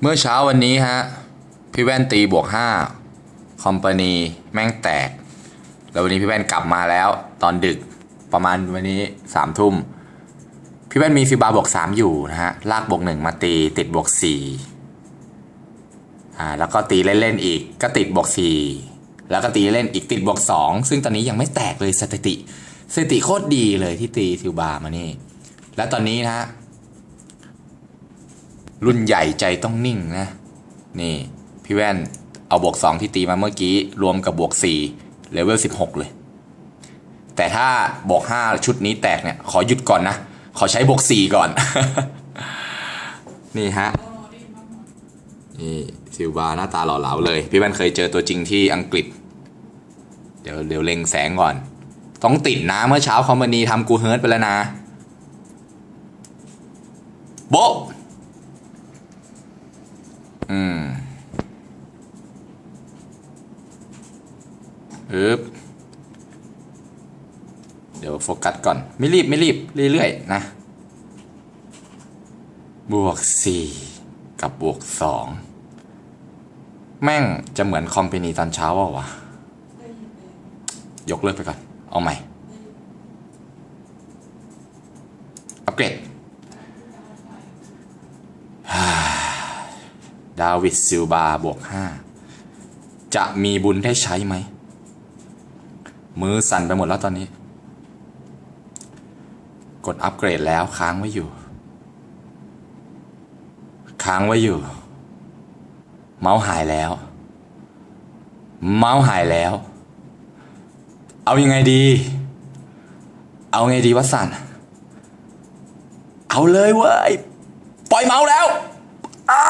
เมื่อเช้าวันนี้ฮะ พี่แว่นตีบวกห้าคอมพานีแม่งแตก แล้ววันนี้พี่แว่นกลับมาแล้ว ตอนดึกประมาณวันนี้สามทุ่ม พี่แว่นมีฟิบาบวกสามอยู่นะฮะ ลากบวกหนึ่งมาตีติดบวกสี่อ่าแล้วก็ตีเล่นๆอีกก็ติดบวกสี่แล้วก็ตีเล่นอีกติดบวกสองซึ่งตอนนี้ยังไม่แตกเลยสถิติสถิติโคตรดีเลยที่ตีฟิวบามานี่ และตอนนี้นะฮะ รุ่นใหญ่ใจต้องนิ่งนะ นี่ พี่แว่นเอาบวกสองที่ตีมาเมื่อกี้ รวมกับบวกสี่เลเวลสิบหกเลย แต่ถ้าบวกห้าชุดนี้แตกเนี่ย ขอหยุดก่อนนะ ขอใช้บวกสี่ก่อน นี่ฮะ นี่ซิลวาหน้าตาหล่อเหลาเลย พี่แว่นเคยเจอตัวจริงที่อังกฤษ เดี๋ยวเดี๋ยวเล็งแสงก่อน ต้องติดนะเมื่อเช้าคอมพานีทำกูเฮิร์ตไปแล้วนะโบ๊ะ อืมอึบเดี๋ยวโฟกัสก่อน ไม่รีบไม่รีบ เรื่อยๆนะ บวกสี่กับบวกสองแม่งจะเหมือนคอมเพนีตอนเช้าเปล่าวะ ยกเลิกไปก่อน เอาใหม่ อัปเกรด ดาวิดซิลบาบวกห้าจะมีบุญได้ใช้ไหม มือสั่นไปหมดแล้วตอนนี้ กดอัปเกรดแล้วค้างไว้อยู่ ค้างไว้อยู่ เมาส์หายแล้ว เมาส์หายแล้ว เอายังไงดี เอาไงดีวะสันเอาเลยเว้ย ปล่อยเมาส์แล้วอ้า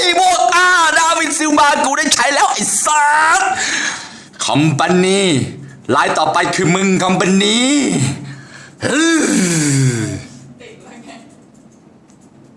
วโมต้าดาวินซิลมา กูได้ใช้แล้วไอ้สัสคอมปานีลายต่อไปคือมึงคอมปานี